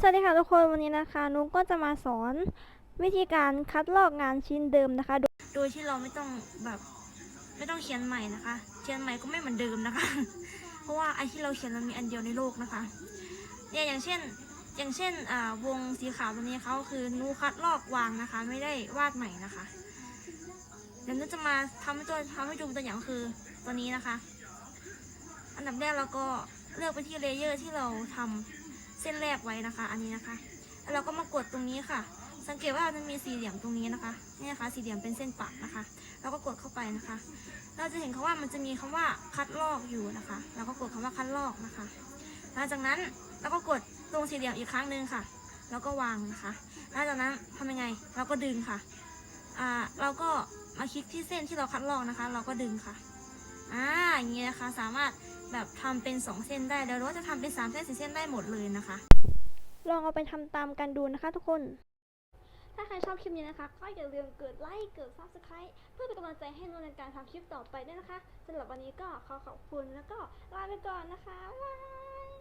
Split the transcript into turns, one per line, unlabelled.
สวัสดีค่ะทุกคนวันนี้นะคะนุ๊กก็จะมาสอนวิธีการคัดลอกงานชิ้นเดิมนะคะ โดยที่เราไม่ต้องแบบไม่ต้องเขียนใหม่นะคะ เขียนใหม่ก็ไม่เหมือนเดิมนะคะ เพราะว่าไอที่เราเขียนมันมีอันเดียวในโลกนะคะเนี่ยอย่างเช่นอย่างเช่นวงสีขาวตัวนี้เขาคือนูคัดลอกวางนะคะ ไม่ได้วาดใหม่นะคะเดี๋ยวนุ๊กจะมาทำให้ตัวทำให้ดูตัวอย่างคือตัวนี้นะคะ อันดับแรกเราก็เลือกไปที่เลเยอร์ที่เราทำเส้นแรกไว้นะคะ อันนี้นะคะแล้วเราก็มากดตรงนี้ค่ะ สังเกตว่ามันมีสี่เหลี่ยมตรงนี้นะคะนี่นะคะสี่เหลี่ยมเป็นเส้นปักนะคะ เราก็กดเข้าไปนะคะ เราจะเห็นคำว่ามันจะมีคำว่าคัดลอกอยู่นะคะ เราก็กดคำว่าคัดลอกนะคะหลังจากนั้นเราก็กดตรงสี่เหลี่ยมอีกครั้งหนึ่งค่ะ แล้วก็วางนะคะหลังจากนั้นทำยังไง เราก็ดึงค่ะอ่าเราก็มาคลิกที่เส้นที่เราคัดลอกนะคะ เราก็ดึงค่ะ อ่าอย่างเงี้ยนะคะสามารถแบบทำเป็นสองเส้นได้แล้วหรือว่าจะทำเป็นสามเส้นสี่เส้นได้หมดเลยนะคะ ลองเอาไปทำตามกันดูนะคะทุกคน ถ้าใครชอบคลิปนี้นะคะ ก็อย่าลืมกดไลค์กด subscribe เพื่อเป็นกำลังใจให้นุ่นในการทำคลิปต่อไปด้วยนะคะสำหรับวันนี้ก็ขอขอบคุณแล้วก็ลาไปก่อนนะคะบ๊ายบาย